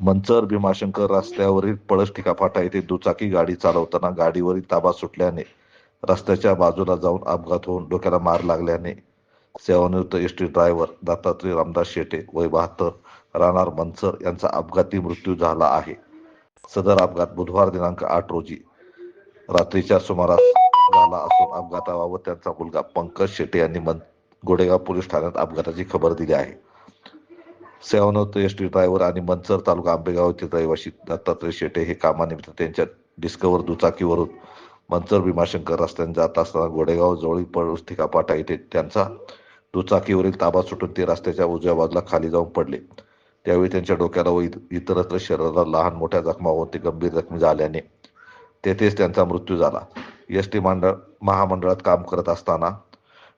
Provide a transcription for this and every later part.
मंचर भीमाशंकर रस्त्यावरील पळसठिका फाटा येथे दुचाकी गाडी चालवताना गाडीवरील ताबा सुटल्याने रस्त्याच्या बाजूला जाऊन अपघात होऊन डोक्याला मार लागल्याने सेवानिवृत्त S T driver Dattatray Ramdas Shete वय बहात्तर राहणार मंचर यांचा अपघाती मृत्यू झाला आहे. सदर अपघात बुधवार दिनांक आठ रोजी रात्रीच्या सुमारास झाला असून अपघाताबाबत त्यांचा मुलगा पंकज शेटे यांनी मन गोडेगाव पोलीस ठाण्यात अपघाताची खबर दिली आहे. सेवानोत एस टी ड्रायव्हर आणि मंचर तालुका आंबेगाव येथील रहिवासी दत्तात्रय शेटे हे कामानिमित्त त्यांच्या डिस्कवर दुचाकीवरून मंचर भीमाशंकर रस्त्याने जात असताना गोडेगाव जवळील पळस्थिका पाटा येथे त्यांचा दुचाकीवरील ताबा सुटून ते रस्त्याच्या उजव्या बाजूला खाली जाऊन पडले. त्यावेळी त्यांच्या डोक्याला व इतरत्र शरीराला लहान मोठ्या जखमा होऊन ते गंभीर जखमी झाल्याने तेथेच त्यांचा मृत्यू झाला. एस टी मंडळ महामंडळात काम करत असताना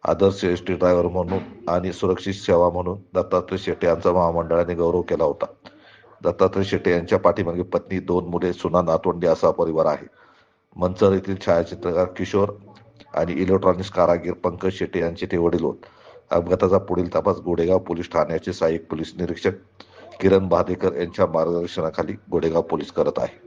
आदर्श एस टी ड्रायव्हर म्हणून आणि सुरक्षित सेवा म्हणून दत्तात्रय शेट्टे यांचा महामंडळाने गौरव केला होता. दत्तात्रय शेट्टी यांच्या पाठीमागे पत्नी दोन मुले सुना नातवंडी असा परिवार आहे. मंचर येथील छायाचित्रकार किशोर आणि इलेक्ट्रॉनिक्स कारागीर पंकज शेट्टी यांचे ते वडील होत. अपघाताचा पुढील तपास गोडेगाव पोलीस ठाण्याचे सहाय्यक पोलीस निरीक्षक किरण बहादेकर यांच्या मार्गदर्शनाखाली गोडेगाव पोलीस करत आहे.